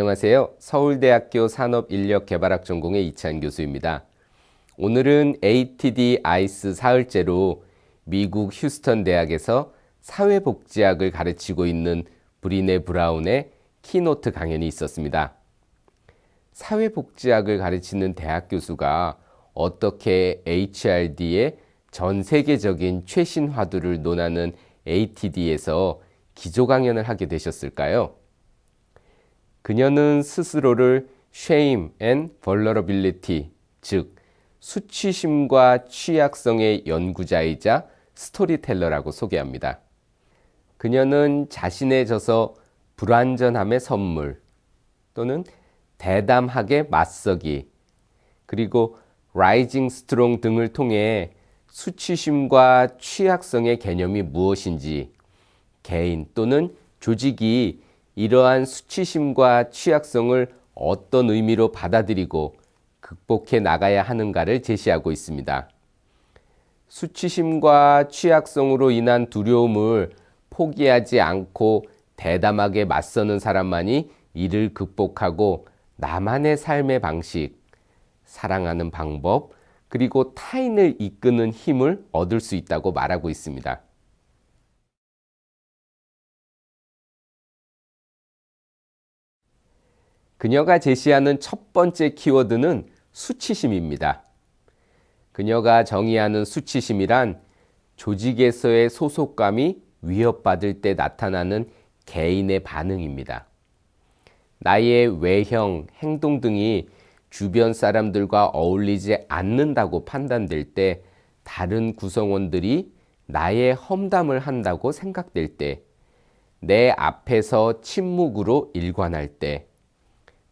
안녕하세요. 서울대학교 산업인력개발학 전공의 이찬 교수입니다. 오늘은 ATD 아이스 사흘째로 미국 휴스턴 대학에서 사회복지학을 가르치고 있는 브리네 브라운의 키노트 강연이 있었습니다. 사회복지학을 가르치는 대학 교수가 어떻게 HRD의 전 세계적인 최신 화두를 논하는 ATD에서 기조 강연을 하게 되셨을까요? 그녀는 스스로를 shame and vulnerability, 즉 수치심과 취약성의 연구자이자 스토리텔러라고 소개합니다. 그녀는 자신의 저서 불완전함의 선물 또는 대담하게 맞서기 그리고 라이징 스트롱 등을 통해 수치심과 취약성의 개념이 무엇인지 개인 또는 조직이 이러한 수치심과 취약성을 어떤 의미로 받아들이고 극복해 나가야 하는가를 제시하고 있습니다. 수치심과 취약성으로 인한 두려움을 포기하지 않고 대담하게 맞서는 사람만이 이를 극복하고 나만의 삶의 방식, 사랑하는 방법, 그리고 타인을 이끄는 힘을 얻을 수 있다고 말하고 있습니다. 그녀가 제시하는 첫 번째 키워드는 수치심입니다. 그녀가 정의하는 수치심이란 조직에서의 소속감이 위협받을 때 나타나는 개인의 반응입니다. 나의 외형, 행동 등이 주변 사람들과 어울리지 않는다고 판단될 때 다른 구성원들이 나의 험담을 한다고 생각될 때, 내 앞에서 침묵으로 일관할 때,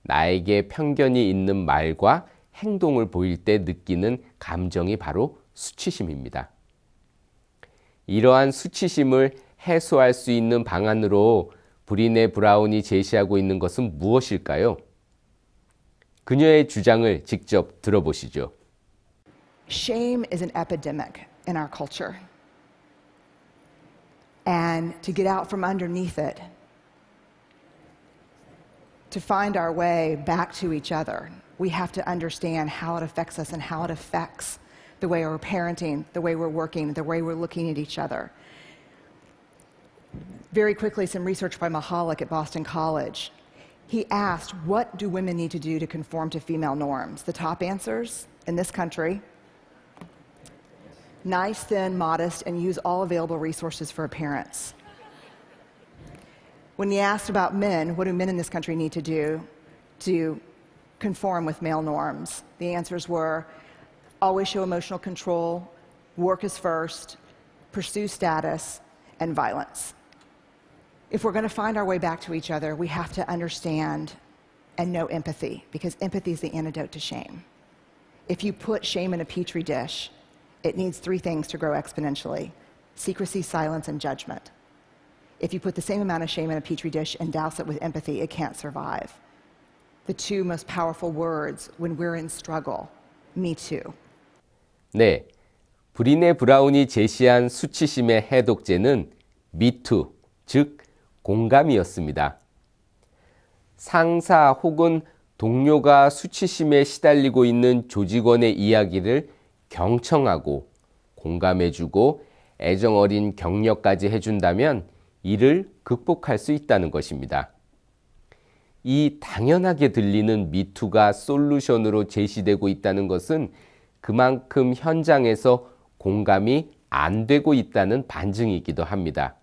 나에게 편견이 있는 말과 행동을 보일 때 느끼는 감정이 바로 수치심입니다. 이러한 수치심을 해소할 수 있는 방안으로 브리네 브라운이 제시하고 있는 것은 무엇일까요? 그녀의 주장을 직접 들어보시죠. Shame is an epidemic in our culture. And to get out from underneath it, to find our way back to each other, we have to understand how it affects us and how it affects the way we're parenting, the way we're working, the way we're looking at each other. Very quickly, some research by Mahalik at Boston College. He asked, What do women need to do to conform to female norms? The top answers in this country nice, thin, modest, and use all available resources for appearance. When he asked about men, what do men in this country need to do to conform with male norms? The answers were always show emotional control, work is first, pursue status, and violence. If we're going to find our way back to each other, we have to understand and know empathy, because empathy is the antidote to shame. If you put shame in a petri dish, it needs three things to grow exponentially secrecy, silence, and judgment. If you put the same amount of shame in a petri dish and douse it with empathy, it can't survive. The two most powerful words when we're in struggle me too. 네. 브리네 브라운이 제시한 수치심의 해독제는 미투, 즉 공감이었습니다. 상사 혹은 동료가 수치심에 시달리고 있는 조직원의 이야기를 경청하고 공감해주고 애정 어린 격려까지 해준다면 이를 극복할 수 있다는 것입니다. 이 당연하게 들리는 미투가 솔루션으로 제시되고 있다는 것은 그만큼 현장에서 공감이 안 되고 있다는 반증이기도 합니다.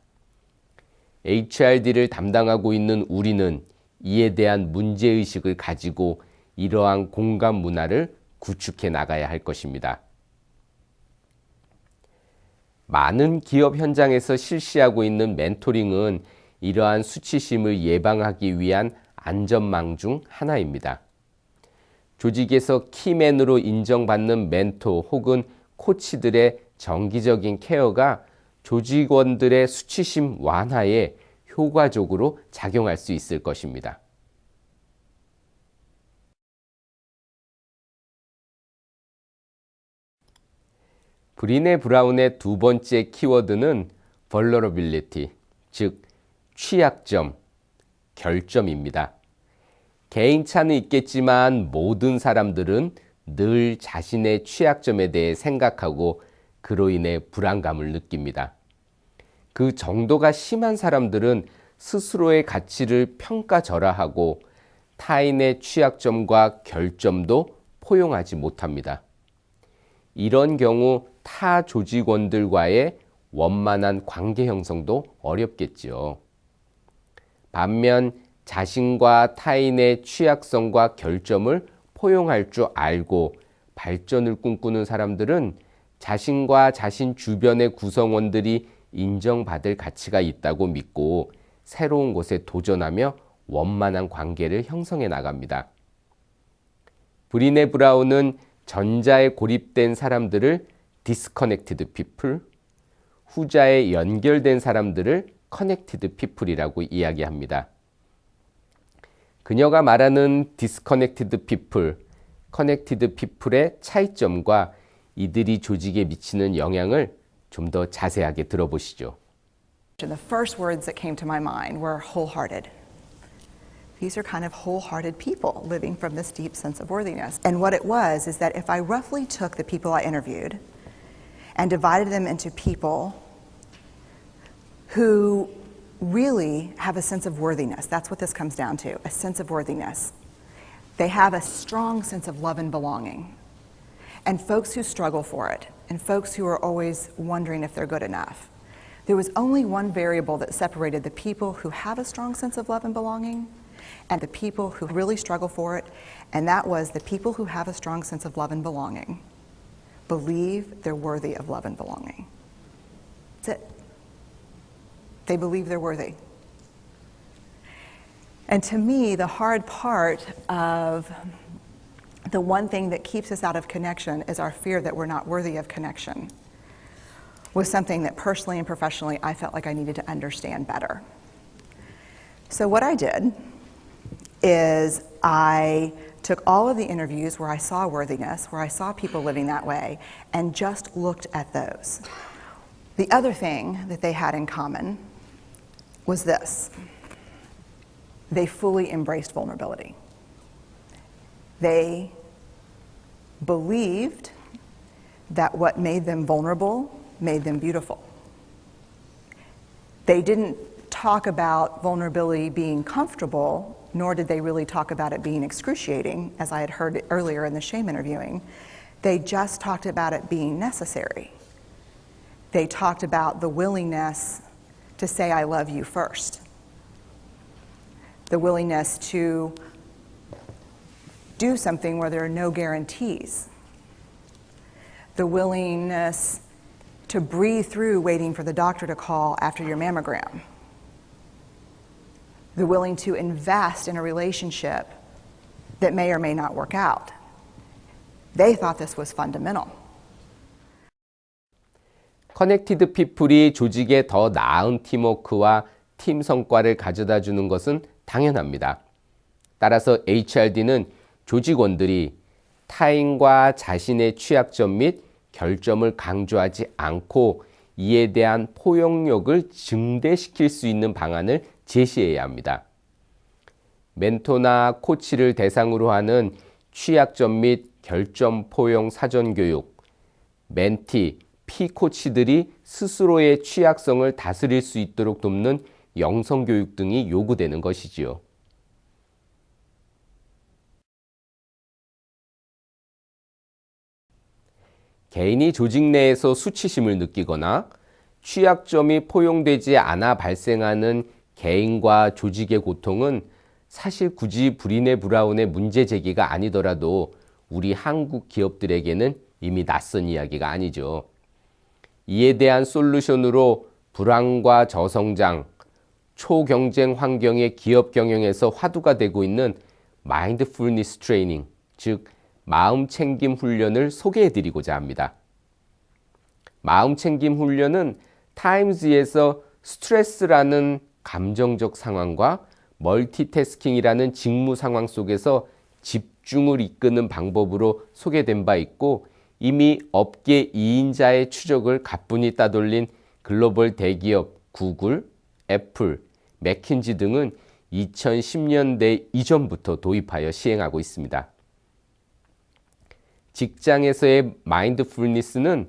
HRD를 담당하고 있는 우리는 이에 대한 문제의식을 가지고 이러한 공감 문화를 구축해 나가야 할 것입니다. 많은 기업 현장에서 실시하고 있는 멘토링은 이러한 수치심을 예방하기 위한 안전망 중 하나입니다. 조직에서 키맨으로 인정받는 멘토 혹은 코치들의 정기적인 케어가 조직원들의 수치심 완화에 효과적으로 작용할 수 있을 것입니다. 브리네 브라운의 두 번째 키워드는 vulnerability, 즉 취약점, 결점입니다. 개인차는 있겠지만 모든 사람들은 늘 자신의 취약점에 대해 생각하고 그로 인해 불안감을 느낍니다. 그 정도가 심한 사람들은 스스로의 가치를 평가절하하고 타인의 취약점과 결점도 포용하지 못합니다. 이런 경우 타 조직원들과의 원만한 관계 형성도 어렵겠지요. 반면 자신과 타인의 취약성과 결점을 포용할 줄 알고 발전을 꿈꾸는 사람들은 자신과 자신 주변의 구성원들이 인정받을 가치가 있다고 믿고 새로운 곳에 도전하며 원만한 관계를 형성해 나갑니다. 브리네 브라운은 전자에 고립된 사람들을 disconnected people, 후자에 연결된 사람들을 connected people이라고 이야기합니다. 그녀가 말하는 disconnected people, connected people의 차이점과 이들이 조직에 미치는 영향을 좀 더 자세하게 들어보시죠. The first words that came to my mind were wholehearted. These are kind of wholehearted people living from this deep sense of worthiness. And what it was is that if I roughly took the people I interviewed and divided them into people who really have a sense of worthiness, that's what this comes down to a sense of worthiness. They have a strong sense of love and belonging. And folks who struggle for it, and folks who are always wondering if they're good enough. There was only one variable that separated the people who have a strong sense of love and belonging and the people who really struggle for it, and that was the people who have a strong sense of love and belonging believe they're worthy of love and belonging. That's it. They believe they're worthy. And to me, the hard part of the one thing that keeps us out of connection is our fear that we're not worthy of connection was something that personally and professionally I felt like I needed to understand better. So, what I did is I took all of the interviews where I saw worthiness, where I saw people living that way, and just looked at those. The other thing that they had in common was this they fully embraced vulnerability. They believed that what made them vulnerable made them beautiful. They didn't talk about vulnerability being comfortable, nor did they really talk about it being excruciating, as I had heard earlier in the shame interviewing. They just talked about it being necessary. They talked about the willingness to say, I love you first, the willingness to do something where there are no guarantees, the willingness to breathe through waiting for the doctor to call after your mammogram, the willing to invest in a relationship that may or may not work out. They thought this was fundamental. 커넥티드 피플이 조직에 더 나은 팀워크와 팀 성과를 가져다 주는 것은 당연합니다. 따라서 HRD는 조직원들이 타인과 자신의 취약점 및 결점을 강조하지 않고 이에 대한 포용력을 증대시킬 수 있는 방안을 제시해야 합니다. 멘토나 코치를 대상으로 하는 취약점 및 결점 포용 사전 교육, 멘티, 피코치들이 스스로의 취약성을 다스릴 수 있도록 돕는 영성 교육 등이 요구되는 것이지요. 개인이 조직 내에서 수치심을 느끼거나 취약점이 포용되지 않아 발생하는 개인과 조직의 고통은 사실 굳이 브리네 브라운의 문제 제기가 아니더라도 우리 한국 기업들에게는 이미 낯선 이야기가 아니죠. 이에 대한 솔루션으로 불황과 저성장, 초경쟁 환경의 기업 경영에서 화두가 되고 있는 마인드풀니스 트레이닝, 즉 마음 챙김 훈련을 소개해 드리고자 합니다. 마음 챙김 훈련은 타임즈에서 스트레스라는 감정적 상황과 멀티태스킹이라는 직무 상황 속에서 집중을 이끄는 방법으로 소개된 바 있고 이미 업계 2인자의 추적을 가뿐히 따돌린 글로벌 대기업 구글, 애플, 맥킨지 등은 2010년대 이전부터 도입하여 시행하고 있습니다. 직장에서의 마인드풀니스는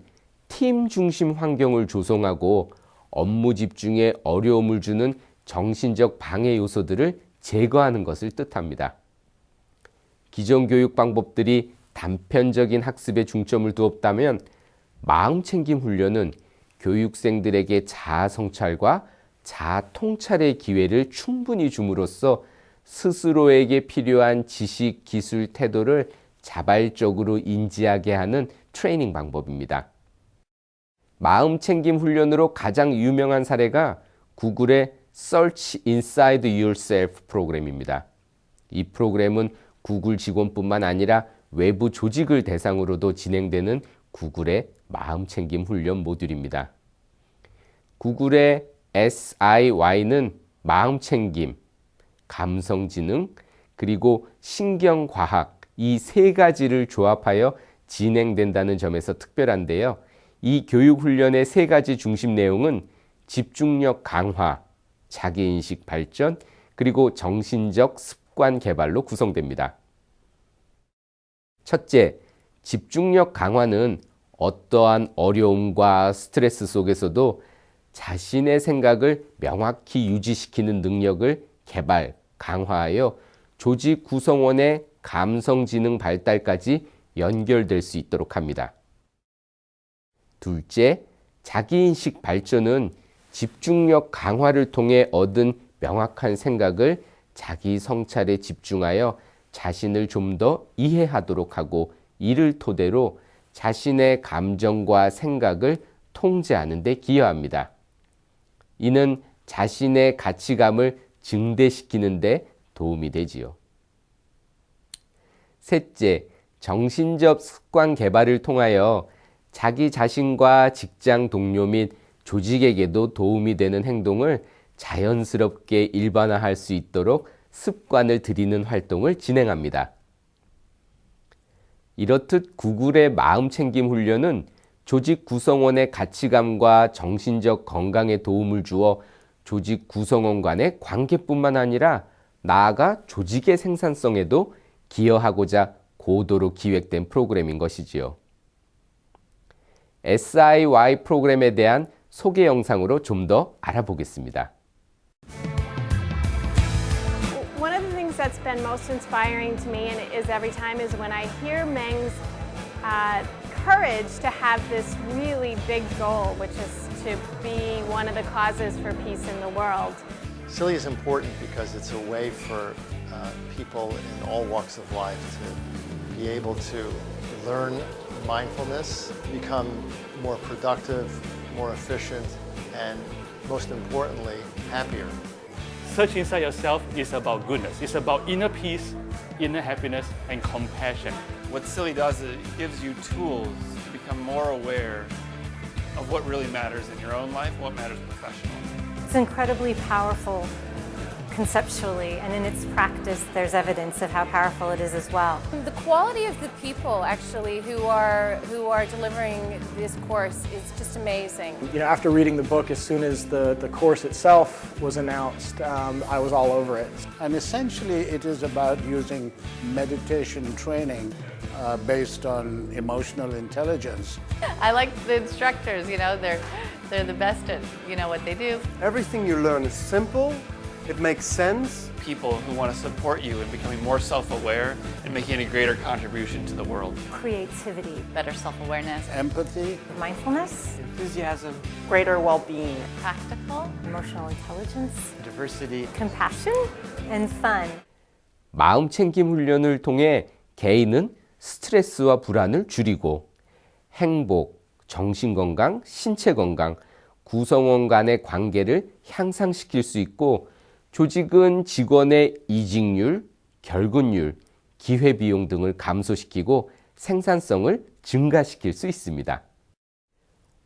팀 중심 환경을 조성하고 업무 집중에 어려움을 주는 정신적 방해 요소들을 제거하는 것을 뜻합니다. 기존 교육 방법들이 단편적인 학습에 중점을 두었다면 마음 챙김 훈련은 교육생들에게 자아 성찰과 자아 통찰의 기회를 충분히 줌으로써 스스로에게 필요한 지식, 기술, 태도를 자발적으로 인지하게 하는 트레이닝 방법입니다. 마음 챙김 훈련으로 가장 유명한 사례가 구글의 Search Inside Yourself 프로그램입니다. 이 프로그램은 구글 직원뿐만 아니라 외부 조직을 대상으로도 진행되는 구글의 마음 챙김 훈련 모듈입니다. 구글의 SIY는 마음 챙김, 감성 지능, 그리고 신경 과학 이 세 가지를 조합하여 진행된다는 점에서 특별한데요. 이 교육 훈련의 세 가지 중심 내용은 집중력 강화, 자기인식 발전, 그리고 정신적 습관 개발로 구성됩니다. 첫째, 집중력 강화는 어떠한 어려움과 스트레스 속에서도 자신의 생각을 명확히 유지시키는 능력을 개발, 강화하여 조직 구성원의 감성지능 발달까지 연결될 수 있도록 합니다. 둘째, 자기인식 발전은 집중력 강화를 통해 얻은 명확한 생각을 자기 성찰에 집중하여 자신을 좀 더 이해하도록 하고 이를 토대로 자신의 감정과 생각을 통제하는 데 기여합니다. 이는 자신의 가치감을 증대시키는 데 도움이 되지요. 셋째, 정신적 습관 개발을 통하여 자기 자신과 직장 동료 및 조직에게도 도움이 되는 행동을 자연스럽게 일반화할 수 있도록 습관을 들이는 활동을 진행합니다. 이렇듯 구글의 마음 챙김 훈련은 조직 구성원의 가치감과 정신적 건강에 도움을 주어 조직 구성원 간의 관계뿐만 아니라 나아가 조직의 생산성에도 기여하고자 고도로 기획된 프로그램인 것이지요. SIY 프로그램에 대한 소개 영상으로 좀 더 알아보겠습니다. One of the things that's been most inspiring to me and is every time is when I hear Meng's uh, courage to have this really big goal, which is to be one of the causes for peace in the world. Silly is important because it's a way for uh, people in all walks of life to be able to learn mindfulness, become more productive, more efficient, and most importantly, happier. Search inside yourself is about goodness. It's about inner peace, inner happiness, and compassion. What Silly does is it gives you tools to become more aware of what really matters in your own life, what matters professionally. It's incredibly powerful conceptually, and in its practice, there's evidence of how powerful it is as well. The quality of the people actually who are who are delivering this course is just amazing. You know, after reading the book, as soon as the, the course itself was announced, um, I was all over it. And essentially, it is about using meditation training uh, based on emotional intelligence. I like the instructors, you know, they're they're the best at, you know, what they do. Everything you learn is simple, it makes sense. People who want to support you in becoming more self aware and making a greater contribution to the world. Creativity, Better self-awareness, Empathy, mindfulness, Enthusiasm, Greater well being. practical. emotional intelligence, diversity. compassion, and fun. 마음 챙김 훈련을 통해 개인은 스트레스와 불안을 줄이고 행복, 정신 건강, 신체 건강, 구성원 간의 관계를 향상시킬 수 있고 조직은 직원의 이직률, 결근율, 기회비용 등을 감소시키고 생산성을 증가시킬 수 있습니다.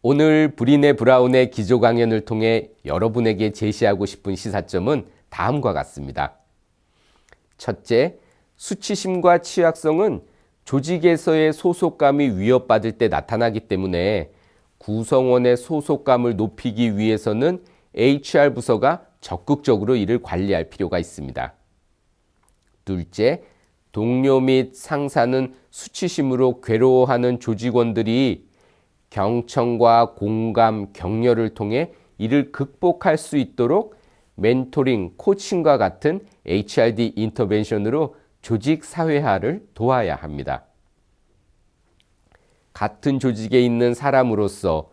오늘 브리네 브라운의 기조 강연을 통해 여러분에게 제시하고 싶은 시사점은 다음과 같습니다. 첫째, 수치심과 취약성은 조직에서의 소속감이 위협받을 때 나타나기 때문에 구성원의 소속감을 높이기 위해서는 HR 부서가 적극적으로 이를 관리할 필요가 있습니다. 둘째, 동료 및 상사는 수치심으로 괴로워하는 조직원들이 경청과 공감, 격려를 통해 이를 극복할 수 있도록 멘토링, 코칭과 같은 HRD 인터벤션으로 조직 사회화를 도와야 합니다. 같은 조직에 있는 사람으로서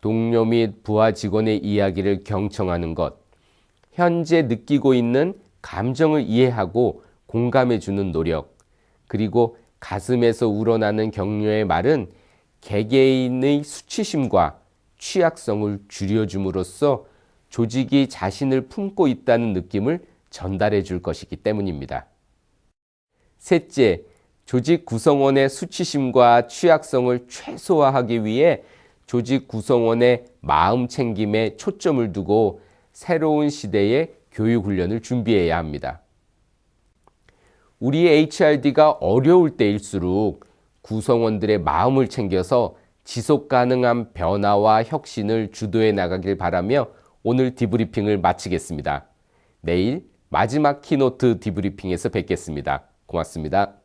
동료 및 부하 직원의 이야기를 경청하는 것, 현재 느끼고 있는 감정을 이해하고 공감해 주는 노력, 그리고 가슴에서 우러나는 격려의 말은 개개인의 수치심과 취약성을 줄여줌으로써 조직이 자신을 품고 있다는 느낌을 전달해 줄 것이기 때문입니다. 셋째, 조직 구성원의 수치심과 취약성을 최소화하기 위해 조직 구성원의 마음 챙김에 초점을 두고 새로운 시대의 교육 훈련을 준비해야 합니다. 우리의 HRD가 어려울 때일수록 구성원들의 마음을 챙겨서 지속 가능한 변화와 혁신을 주도해 나가길 바라며 오늘 디브리핑을 마치겠습니다. 내일 마지막 키노트 디브리핑에서 뵙겠습니다. 고맙습니다.